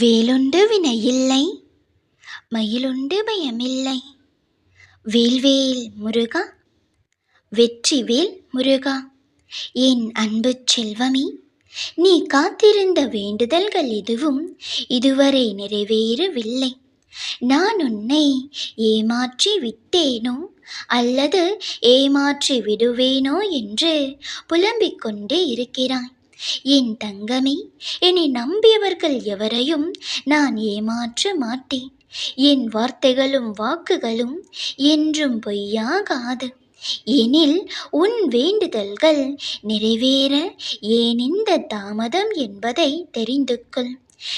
வேலுண்டு வினையில்லை மயிலுண்டு பயமில்லை. வேல்வேல் முருகா வெற்றிவேல் முருகா என் அன்பு செல்வமே நீ காத்திருந்த வேண்டுதல்கள் எதுவும் இதுவரை நிறைவேறவில்லை. நான் உன்னை ஏமாற்றி விட்டேனோ அல்லது ஏமாற்றி விடுவேனோ என்று புலம்பிக் கொண்டே இருக்கிறாய். என் தங்கமே என்னை நம்பியவர்கள் எவரையும் நான் ஏமாற்ற மாட்டேன். என் வார்த்தைகளும் வாக்குகளும் என்றும் பொய்யாகாது. எனில் உன் வேண்டுதல்கள் நிறைவேற ஏன் இந்த தாமதம் என்பதை தெரிந்து கொள்.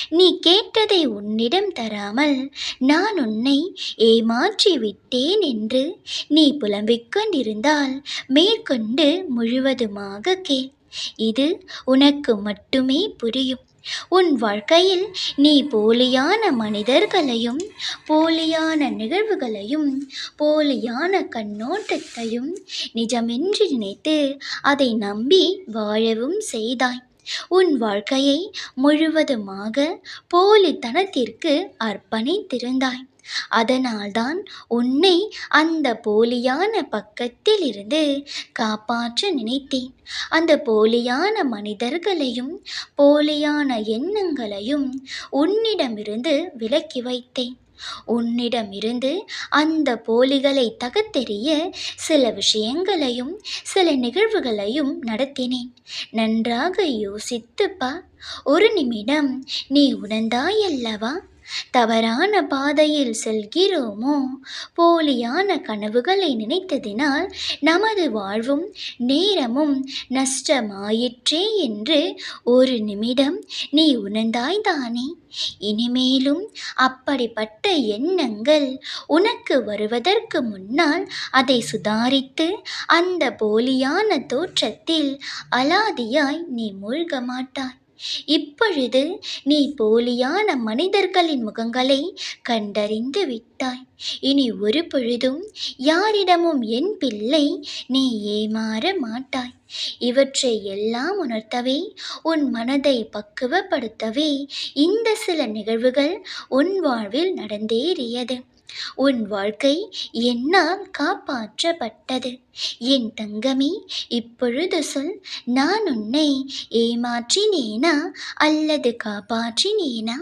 நீ கேட்டதை உன்னிடம் தராமல் நான் உன்னை ஏமாற்றி விட்டேன் என்று நீ புலம்பிக் கொண்டிருந்தால் மேற்கொண்டு முழுவதுமாக கேள். இது உனக்கு மட்டுமே புரியும். உன் வாழ்க்கையில் நீ போலியான மனிதர்களையும் போலியான நிகழ்வுகளையும் போலியான கண்ணோட்டத்தையும் நிஜமென்று நினைத்து அதை நம்பி வாழவும் செய்தாய். உன் வாழ்க்கையை முழுவதுமாக போலித்தனத்திற்கு அர்ப்பணித்திருந்தாய். அதனால்தான் உன்னை அந்த போலியான பக்கத்திலிருந்து காப்பாற்ற நினைத்தேன். அந்த போலியான மனிதர்களையும் போலியான எண்ணங்களையும் உன்னிடமிருந்து விலக்கி வைத்தேன். உன்னிடமிருந்து அந்த போலிகளை தகத்தெறிய சில விஷயங்களையும் சில நிகழ்வுகளையும் நடத்தினேன். நன்றாக யோசித்துப்பா. ஒரு நிமிடம் நீ உணர்ந்தாயல்லவா? தவறான பாதையில் செல்கிறோமோ? போலியான கனவுகளை நினைத்ததினால் நமது வாழ்வும் நேரமும் நஷ்டமாயிற்றே என்று ஒரு நிமிடம் நீ உணர்ந்தாய்தானே இனிமேலும் அப்படிப்பட்ட எண்ணங்கள் உனக்கு வருவதற்கு முன்னால் அதை சுதாரித்து அந்த போலியான தோற்றத்தில் அலாதியாய் நீ மூழ்க மாட்டாய் இப்பொழுது நீ போலியான மனிதர்களின் முகங்களை கண்டறிந்து விட்டாய். இனி ஒரு பொழுதும் யாரிடமும் என் பிள்ளை நீ ஏமாற மாட்டாய். இவற்றை எல்லாம் உணர்த்தவே உன் மனதை பக்குவப்படுத்தவே இந்த சில நிகழ்வுகள் உன் வாழ்வில் நடந்தேறியது. உன் வாழ்க்கை என்னால் காப்பாற்றப்பட்டது. என் தங்கமே இப்பொழுது சொல் நான் உன்னை ஏமாற்றினேனா அல்லது காப்பாற்றினேனா?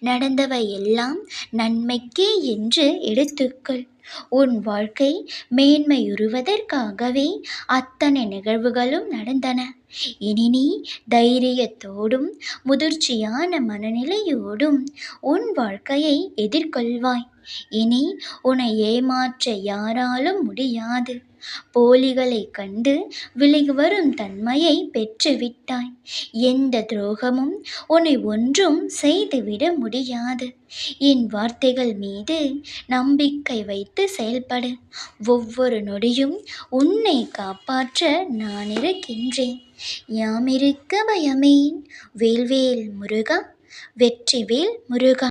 நடந்தவை எல்லாம் நன்மைக்கே என்று எடுத்துக்கொள். உன் வாழ்க்கை மேன்மையுறுவதற்காகவே அத்தனை நிகழ்வுகளும் நடந்தன. இனி நீ தைரியத்தோடும் முதிர்ச்சியான மனநிலையோடும் உன் வாழ்க்கையை எதிர்கொள்வாய். இனி உன்னை ஏமாற்ற யாராலும் முடியாது. போலிகளை கண்டு விலகி வரும் தன்மையை பெற்றுவிட்டாய். எந்த துரோகமும் உன்னை ஒன்றும் செய்துவிட முடியாது. என் வார்த்தைகள் மீது நம்பிக்கை வைத்து செயல்படு. ஒவ்வொரு நொடியும் உன்னை காப்பாற்ற நான் இருக்கின்றேன். யாமிருக்க பயமேன். வேல்வேல் முருகா வெற்றிவேல் முருகா.